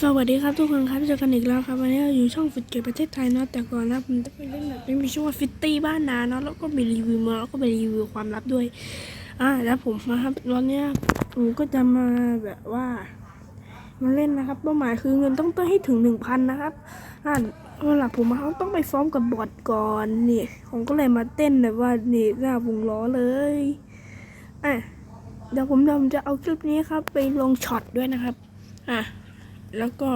สวัสดีครับทุกคนครับเจอกันอีกแล้วครับวันนี้เราอยู่ช่องฟิตเกตประเทศไทยเนาะแต่ก่อนนะผมจะไปเล่นแบบไม่มีช่ว่าฟิตตี้บ้านนาเนาะแล้วก็ไปรีวิวมาแล้วก็ไปรีวิวความลับด้วย อ่าแล้วผมนะครับวันเนี้ยผมก็จะมาแบบว่ามาเล่นนะครับเป้าหมายคือเงินต้องต้องให้ถึงหนึ่งพันนะครับอ่าเวลาผมมาต้องไปซ้อมกับบอทก่อนนี่ผมก็เลยมาเต้นแบบว่านี่หน้าวงล้อเลยอะเดี๋ยวผมเดี๋ยวผมจะเอาคลิปนี้ครับ ไปลงช็อตด้วยนะครับอะ แล้วก็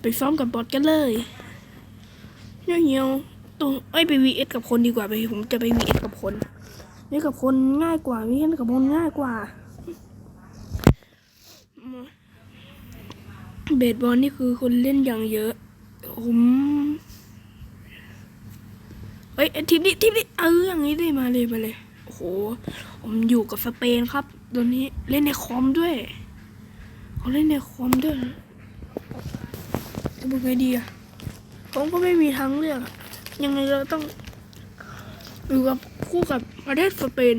ไปซ้อมกับบอทกันเลยเหี่ยวเหี่ยวตัวเอ้ไป VS กับคนดีกว่าไปผมจะไป VS กับคนนี่กับคนง่ายกว่า VS กับคนง่ายกว่าเบสบอลนี่คือคนเล่นอย่างเยอะผมเฮ้ยไอทีมนี้ทีมนี้เอออย่างนี้ได้มาเลยมาเลยโอ้โหผมอยู่กับสเปนครับตอนนี้เล่นในคอมด้วยเขาเล่นในคอมด้วย จะบอกไงดีอะผมก็ไม่มีทางเลือกอะยังไงเราต้องอยู่กับคู่กับประเทศสเปน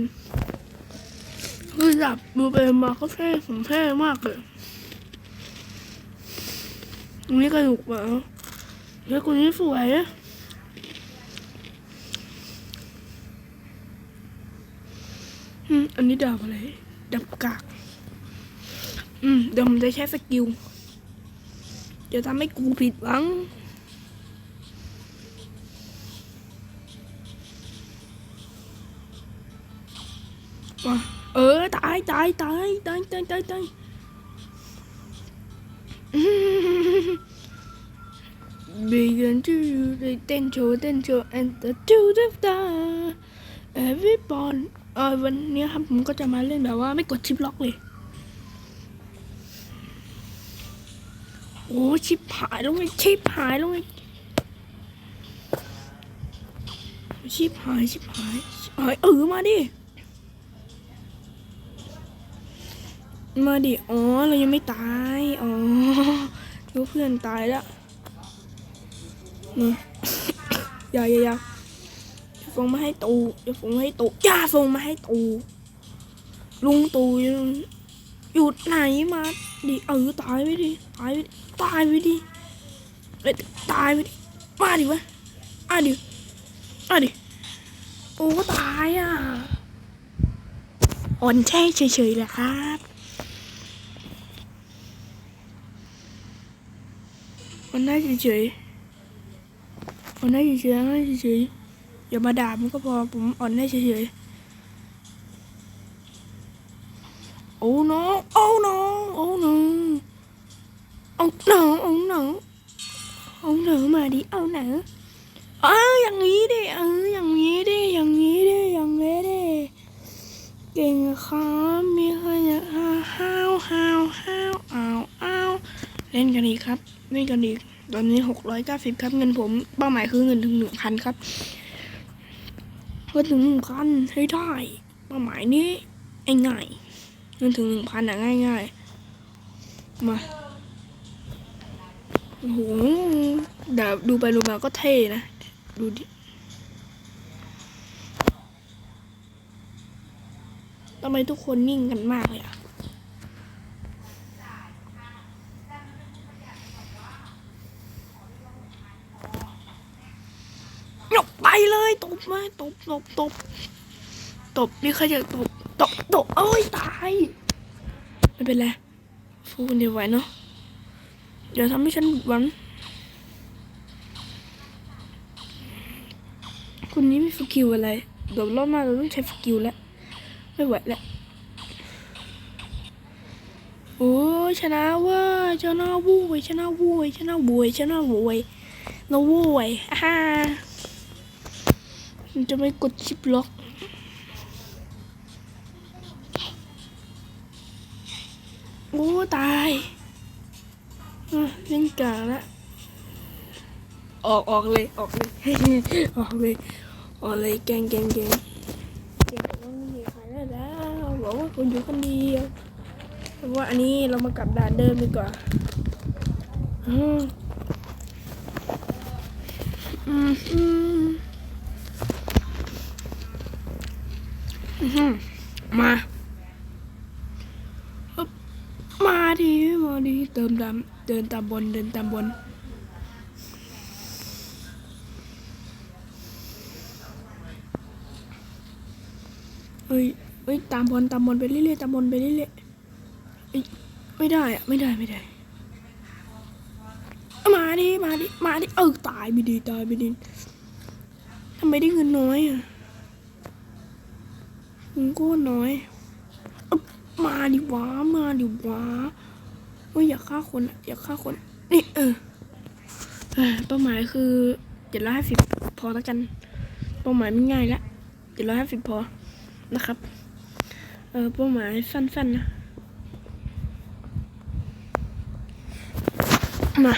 คือจับดูไปมาก็เท่ผมเท่มากเลยอันนี้กระดูกมาเฮ้ยคนนี้สวยอะอืมอันนี้ดาบอะไรดาบกาก อืมเดี๋ยวผมจะใช้สกิล จะทำให้กูผิดหวัง มาเออ ตายตายตายตายตายตายตายบีกันจูได้เต้นโชว์เต้นโชว์ and the two the star every ball เออวันนี้ครับผมก็จะมาเล่นแบบว่าไม่กดชิปล็อกเลย โอ้ชิบหายแล้วไงชิบหายแล้วไงชิบหายชิบหายหายเออมาดิ มาดิ อ๋อ เรายังไม่ตาย อ๋อรู้เพื่อนตายแล้วนี่อย่าอย่าอย่าอย่าส่งมาให้ตูอย่าส่งมาให้ตูอย่าส่งมาให้ตูลุงตูอยู่อยู่ไหนมาดิเออตายไปดิตายไปดิ ตายไปดิเอ้ยตายไปดิมาดิวะมาดิมาดิโอ้ตายอะอ่อนแช่เฉยๆแหละครับอ่อนได้เฉยๆอ่อนได้เฉยๆอ่อนได้เฉยๆอย่ามาด่าผมก็พอผมอ่อนได้เฉยๆโอ้ no โอ้ no โอ้ no โอ้ no โอ้ no โอ้ no มาดิเอาหนังเอออย่างนี้ดิเอออย่างนี้ดิอย่างนี้ดิอย่างนี้ดิเก่งครับมีใครอยากห้าวห้าวห้าวอ้าวอ้าวเล่นกันอีครับเล่นกันอีตอนนี้หกร้อยเก้าสิบครับเงินผมเป้าหมายคือเงินถึงหนึ่งพันครับเงินถึงหนึ่งพันให้ได้เป้าหมายนี้ง่ายเงินถึงหนึ่งพันอะง่ายๆมา โอ้โหเดี๋ยวดูไปดูมาก็เท่นะ ดูดิ ทำไมทุกคนนิ่งกันมากเลยอะยกไปเลยตบมาตบตบตบตบนี่ใครจะตบตบตบเอ้ยตาย ไม่เป็นไรฟูคนเดียวไหวเนาะ อย่าทำให้ฉันหวังคนนี้ม่สกิลอะไรเดี๋ยวรอบหน้าเราต้องใช้สกิลแล้ว ไม่ไหวแล้ว โอ้ยชนะว่าชนะวุ้ยชนะวุ้ยชนะวุ้ยชนะวุ้ยเราวุ้ยฮ่ามันจะไม่กดชิปล็อกโอ้ตาย อะเล่นกลางละออกออกเลยออกเลยออกเลยออกเลยแกงแกงแกงเก็บว่าไม่มีใครแล้วแล้วบอกว่าคุณอยู่คนเดียวเพราะว่าอันนี้เรามากลับด่านเดิมดีกว่าอืมอืมอืมอื้อหือมา มาดิมาดิ เดินตามบนเดินตามบนเอ้ยเอ้ยตามบอลตามบอลไปเรื่อยๆตามบอลไปเรื่อยๆเอ้ยไม่ได้อะไม่ได้ไม่ได้มาดิมาดิมาดิเออตายไปดีตายไปดีทำไมได้เงินน้อยอะเงินก็น้อยมาดิวะมาดิวะ เฮ้ยอย่าฆ่าคนอย่าฆ่าคน นี่เออเป้าหมายคือเจ็ดร้อยห้าสิบพอแล้วกัน เป้าหมายไม่ง่ายละเจ็ดร้อยห้าสิบพอนะครับ เออเป้าหมายสั้นๆนะ มา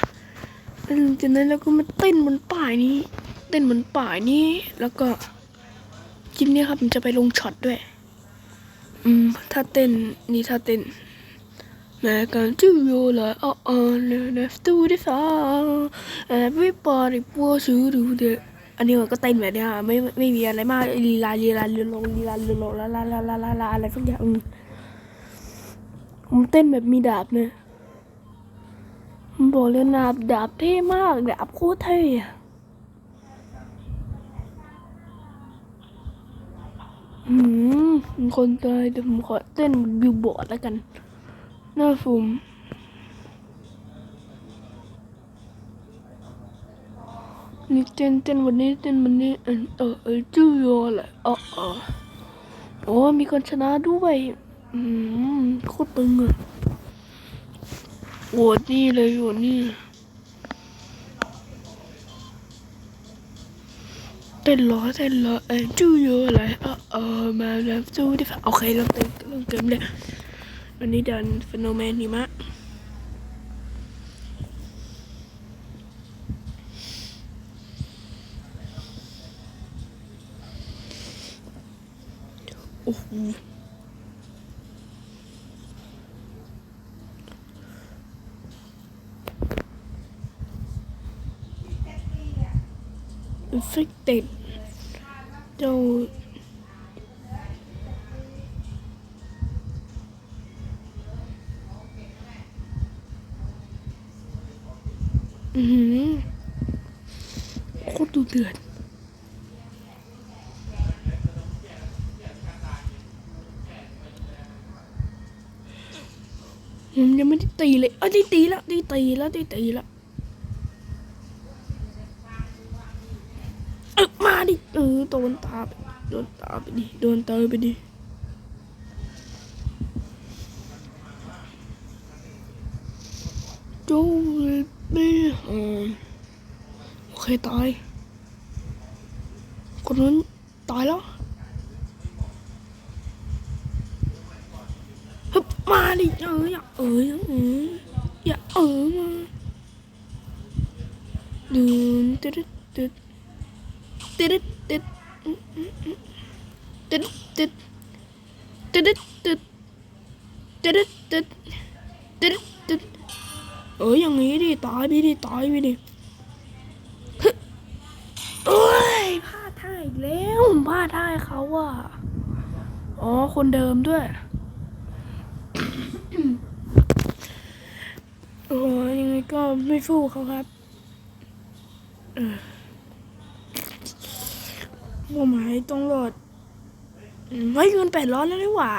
แล้วหลังจากนั้นเราก็มาเต้นบนป่ายนี้ เต้นบนป่ายนี้ แล้วก็คลิปนี้ครับผมจะไปลงช็อตด้วย อืม ถ้าเต้นนี่ถ้าเต้น แม่กันจูโยละอ๋ออ๋อเนเนฟตูดิฟา everybody wants to do the อันนี้มันก็เต้นแบบเนี้ยไม่ไม่ไม่มีอะไรมากลีลาลีลาลีลงลีลาลีลงลาลาลาลาลาลาอะไรสักอย่างอืมผมเต้นแบบมีดาบเนี่ยผมบอกเลยดาบดาบเท่มากดาบโคตรเท่อะอืมคนตายแต่ผมขอเต้นบิวบอร์ดแล้วกัน หน้าฟูมนี่เต้นเต้นวันนี้เต้นวันนี้เออเออเออจูโยแหละอ๋ออ๋อโอ้มีคนชนะด้วยอืมโคตรตึงอะโหวตนี่เลยโหวตนี่เต้นล้อเต้นล้อเออจูโยอะไรเออเออมาแล้วจูดิฟ่าโอเคเริ่มเต้นเริ่มเกมเลย วันนี้เดินฟโนแมนหิมะโอ้โหเอฟเฟกเต็ดเจ้า เดือดผมยังไม่ได้ตีเลยเอ้ยได้ตีแล้วได้ตีแล้วได้ตีแล้วเออมาดิ เออโดนตาไปโดนตาไปดิ โดนตาไปดิโจเลยเบ้อ่าโอเคตาย คนนั้นตายแล้วฮึบมาดิเอออย่าเอออย่าเอออย่าเออมาเดินตึ๊ดตึ๊ดตึ๊ดตึ๊ดตึ๊ดตึ๊ดตึ๊ดตึ๊ดตึ๊ดตึ๊ดตึ๊ดตึ๊ดเอออย่างนี้ดิตายไปดิตายไปดิฮึโอ้ยพลาดท่า อีกแล้วผมพลาดท่าให้เขาอะ อ๋อ คนเดิมด้วย โอ้ยยังไงก็ไม่ฟู่เขาครับเออเป้าหมายต้องรอดอืมเฮ้ยเงินแปดร้อยแล้วนี่หว่า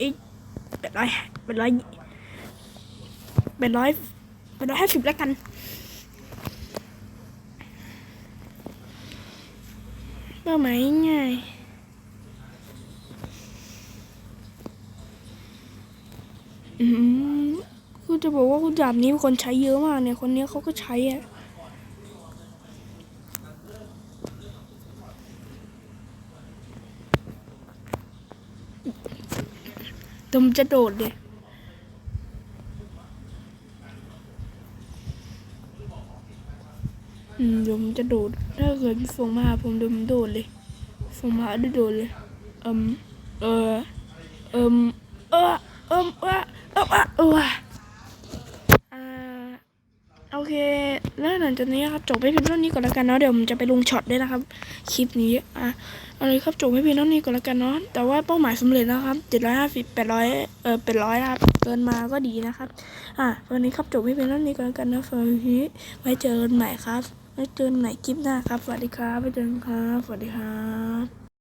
อีกแปดร้อยแปดร้อยแปดร้อยแปดร้อยห้าสิบแล้วกัน เป้าหมายง่ายอืมคือจะบอกว่าคุณดาบนี้คนใช้เยอะมากเนี่ย คนเนี้ยเขาก็ใช้อะแตผมจะโดดเลย อืมเดี๋ยวผมจะโดด ถ้าเกิดส่งมาผมเดี๋ยวผมโดดเลยส่งมาได้โดดเลยเอิมเออเอิมเออเอิมเออเออเออเอออ่าเอเค แล้วหลังจากนี้ครับจบไปเพียงเท่านี้ก่อนแล้วกันเนาะเดี๋ยวผมจะไปลงช็อตด้วยนะครับคลิปนี้อะเอาเลยครับจบไปเพียงเท่านี้ก่อนแล้วกันเนาะแต่ว่าเป้าหมายสำเร็จแล้วครับเจ็ดร้อยห้าสิบแปดร้อยเออเป็นร้อยนะครับเกินมาก็ดีนะครับ อะวันนี้ครับจบไปเพียงเท่านี้ก่อนแล้วกันนะสำหรับวันนี้ไว้เจอกันใหม่ครับ ไว้เจอกันใหม่คลิปหน้าครับ สวัสดีครับไว้เจอกันครับ สวัสดีครับ